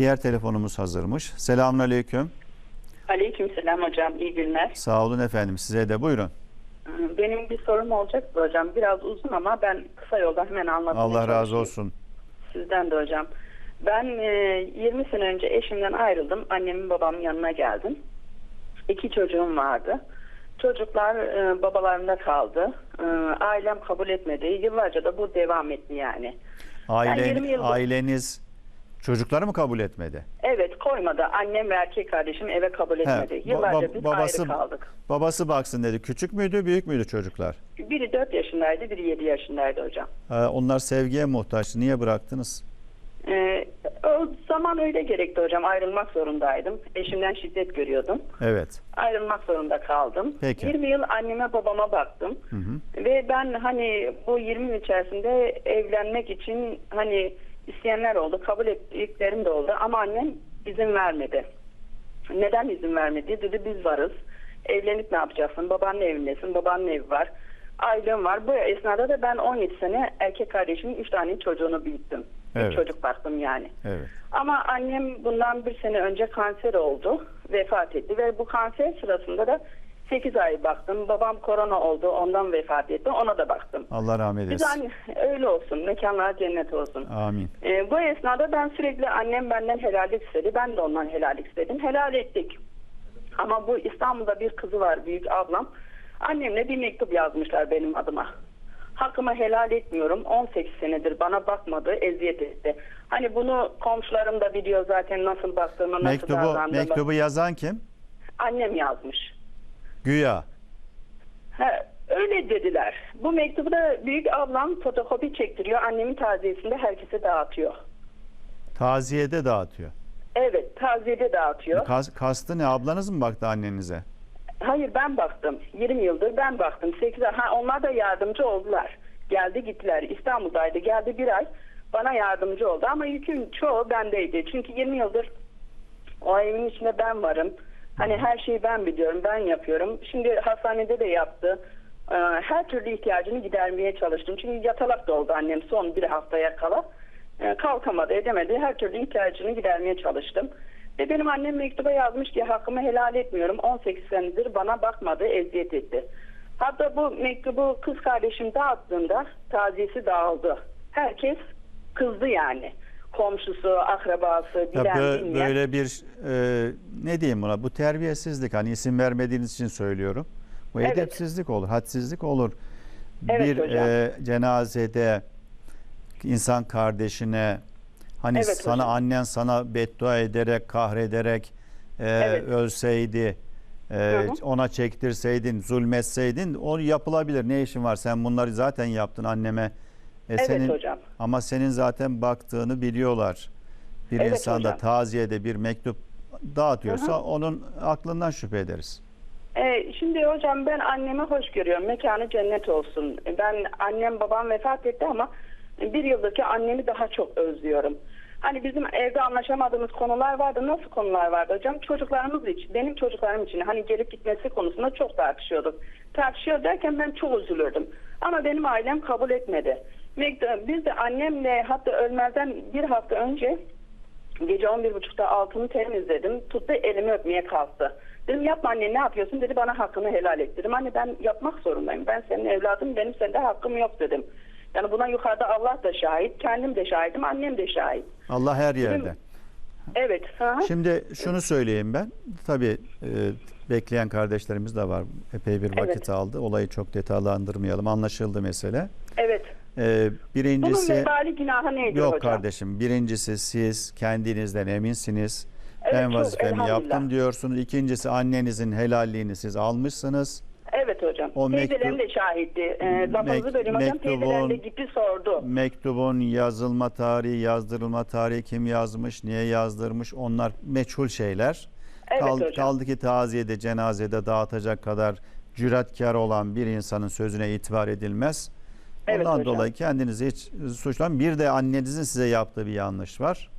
Diğer telefonumuz hazırmış. Selamünaleyküm. Aleykümselam hocam. iyi günler. Sağ olun efendim. Size de buyurun. Benim bir sorum olacaktı hocam. Biraz uzun ama ben kısa yoldan hemen anlatmaya Allah razı olsun. Sizden de hocam. Ben e, 20 sene önce eşimden ayrıldım. Annemin babamın yanına geldim. İki çocuğum vardı. Çocuklar e, babalarında kaldı. E, ailem kabul etmedi. Yıllarca da bu devam etti yani. Ailen, 20 yıldır- aileniz çocukları mı kabul etmedi? Evet koymadı. Annem ve erkek kardeşim eve kabul He, etmedi. ba- Yıllarca ba- biz babası, ayrı kaldık. Babası baksın dedi. Küçük müydü, büyük müydü çocuklar? Biri 4 yaşındaydı, biri 7 yaşındaydı hocam. Ee, onlar sevgiye muhtaç. Niye bıraktınız? Ee, o zaman öyle gerekti hocam. Ayrılmak zorundaydım. Eşimden şiddet görüyordum. Evet. Ayrılmak zorunda kaldım. Peki. 20 yıl anneme babama baktım. Hı hı. Ve ben hani bu 20 yıl içerisinde evlenmek için hani isteyenler oldu. Kabul ettiklerim de oldu. Ama annem izin vermedi. Neden izin vermedi? Dedi biz varız. Evlenip ne yapacaksın? Babanın evindesin. Babanın evi var. Ailem var. Bu esnada da ben 17 sene erkek kardeşimin 3 tane çocuğunu büyüttüm. Bir Evet. çocuk baktım yani. Evet. Ama annem bundan bir sene önce kanser oldu. Vefat etti ve bu kanser sırasında da 8 ay baktım. Babam korona oldu. Ondan vefat etti. Ona da baktım. Allah rahmet Biz eylesin. anne öyle olsun. Mekanlar cennet olsun. Amin. Ee, bu esnada ben sürekli annem benden helallik istedi. Ben de ondan helallik istedim. Helal ettik. Ama bu İstanbul'da bir kızı var büyük ablam. Annemle bir mektup yazmışlar benim adıma. Hakkımı helal etmiyorum. 18 senedir bana bakmadı, eziyet etti. Hani bunu komşularım da biliyor zaten nasıl baktığımı, nasıl Mektubu, davrandığımı. mektubu yazan kim? Annem yazmış. Güya. Ha, öyle dediler. Bu mektubu da büyük ablam fotokopi çektiriyor. Annemin taziyesinde herkese dağıtıyor. Taziyede dağıtıyor. Evet, taziyede dağıtıyor. Kas, kastı ne? Ablanız mı baktı annenize? Hayır ben baktım. 20 yıldır ben baktım. 8 ay. Ha, onlar da yardımcı oldular. Geldi gittiler. İstanbul'daydı. Geldi bir ay. Bana yardımcı oldu ama yükün çoğu bendeydi. Çünkü 20 yıldır o evin içinde ben varım. Hani her şeyi ben biliyorum. Ben yapıyorum. Şimdi hastanede de yaptı. Ee, Her türlü ihtiyacını gidermeye çalıştım. Çünkü yatalak da oldu annem son bir haftaya kala. Ee, Kalkamadı, edemedi. Her türlü ihtiyacını gidermeye çalıştım. Ve benim annem mektuba yazmış ki hakkımı helal etmiyorum. 18 senedir bana bakmadı, eziyet etti. Hatta bu mektubu kız kardeşim dağıttığında taziyesi dağıldı. Herkes kızdı yani. Komşusu, akrabası, Ya bilen bö- bilmeyen. böyle bir e, ne diyeyim buna? Bu terbiyesizlik. Hani isim vermediğiniz için söylüyorum. Bu Evet. edepsizlik olur, hadsizlik olur. Evet bir hocam. e, cenazede insan kardeşine hani Evet sana hocam. annen sana beddua ederek, kahrederek e, Evet. ölseydi, e, hı. ona çektirseydin, zulmetseydin o yapılabilir. Ne işin var? Sen bunları zaten yaptın anneme. E, Evet hocam. Ama senin zaten baktığını biliyorlar. Bir Evet insan da taziyede bir mektup dağıtıyorsa hı. onun aklından şüphe ederiz. Ee, şimdi hocam ben annemi hoş görüyorum. Mekanı cennet olsun. Ben annem babam vefat etti ama bir yıldaki annemi daha çok özlüyorum. Hani bizim evde anlaşamadığımız konular vardı. Nasıl konular vardı hocam? Çocuklarımız için, benim çocuklarım için hani gelip gitmesi konusunda çok tartışıyorduk. Tartışıyor derken ben çok üzülürdüm. Ama benim ailem kabul etmedi. Mektup- Biz de annemle hatta ölmezden bir hafta önce Gece 11.30'da altını temizledim. Tuttu elimi öpmeye kalktı. Dedim yapma anne ne yapıyorsun? Dedi bana hakkını helal et. Dedim anne ben yapmak zorundayım. Ben senin evladın benim sende hakkım yok dedim. Yani buna yukarıda Allah da şahit, kendim de şahidim, annem de şahit. Allah her yerde. Evet. hı hı. Şimdi şunu söyleyeyim ben. Tabii e, bekleyen kardeşlerimiz de var. Epey bir vakit Evet. aldı. Olayı çok detaylandırmayalım. Anlaşıldı mesele. Evet. E, Bunun birincisi vebali günahı neydi yok hocam? kardeşim. Birincisi siz kendinizden eminsiniz. Evet, ben vazifemi yaptım diyorsunuz. İkincisi annenizin helalliğini siz almışsınız. Evet hocam. O Teyzelerim de şahitti. Ee, lafınızı Mek- bölüm hocam. mektubun- Teyzelerim de gitti sordu. Mektubun yazılma tarihi, yazdırılma tarihi kim yazmış, niye yazdırmış onlar meçhul şeyler. Evet Kal- hocam. kaldı ki taziyede, cenazede dağıtacak kadar cüretkar olan bir insanın sözüne itibar edilmez. Evet Ondan hocam. dolayı kendinizi hiç suçlamayın. Bir de annenizin size yaptığı bir yanlış var.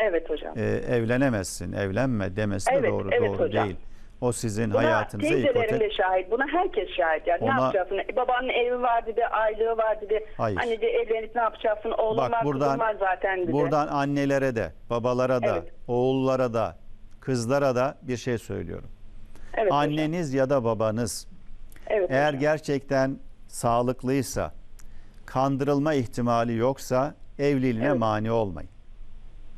Evet hocam. Ee, evlenemezsin, evlenme demesi de Evet, doğru evet doğru hocam. değil. O sizin Buna hayatınıza teyzelerim ipotek. de şahit. Buna herkes şahit. Yani Ona- ne yapacaksın? E, Babanın evi var dedi, aylığı var dedi. Hayır. Hani de evlenip ne yapacaksın? Oğlum Bak var, buradan var zaten dedi. buradan annelere de, babalara da, Evet. oğullara da, kızlara da bir şey söylüyorum. evet hocam. Anneniz ya da babanız Evet eğer hocam. gerçekten sağlıklıysa, kandırılma ihtimali yoksa evliliğine Evet. mani olmayın.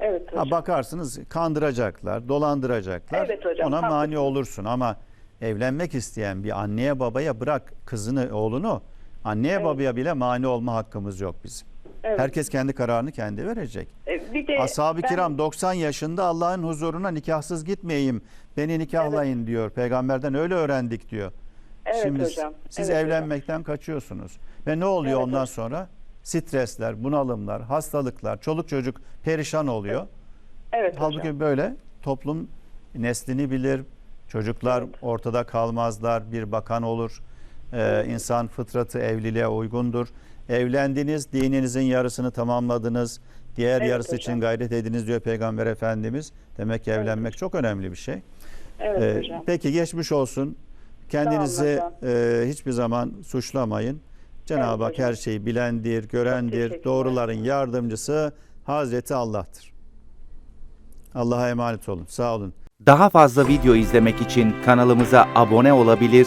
Evet hocam. Ha bakarsınız kandıracaklar, dolandıracaklar. Evet hocam, Ona mani haklısınız. olursun ama evlenmek isteyen bir anneye babaya bırak kızını, oğlunu. Anneye Evet. babaya bile mani olma hakkımız yok bizim. Evet. Herkes kendi kararını kendi verecek. E, bir de Ashab-ı ben- kiram 90 yaşında Allah'ın huzuruna nikahsız gitmeyeyim. Beni nikahlayın diyor. Peygamberden öyle öğrendik diyor. Evet Şimdi hocam. siz Evet hocam. evlenmekten kaçıyorsunuz. Ve ne oluyor Evet ondan hocam. sonra? Stresler, bunalımlar, hastalıklar, çoluk çocuk perişan oluyor. Evet Halbuki hocam. böyle toplum neslini bilir. Çocuklar Evet. ortada kalmazlar. Bir bakan olur. Ee, insan fıtratı evliliğe uygundur. Evlendiniz, dininizin yarısını tamamladınız. Diğer Evet yarısı hocam. için gayret ediniz diyor Peygamber Efendimiz. Demek ki Evet evlenmek çok önemli bir şey. Evet Ee, hocam. peki geçmiş olsun. Kendinizi e, hiçbir zaman suçlamayın. Cenab-ı Evet Hak her şeyi bilendir, görendir. Doğruların yardımcısı Hazreti Allah'tır. Allah'a emanet olun. Sağ olun. Daha fazla video izlemek için kanalımıza abone olabilir,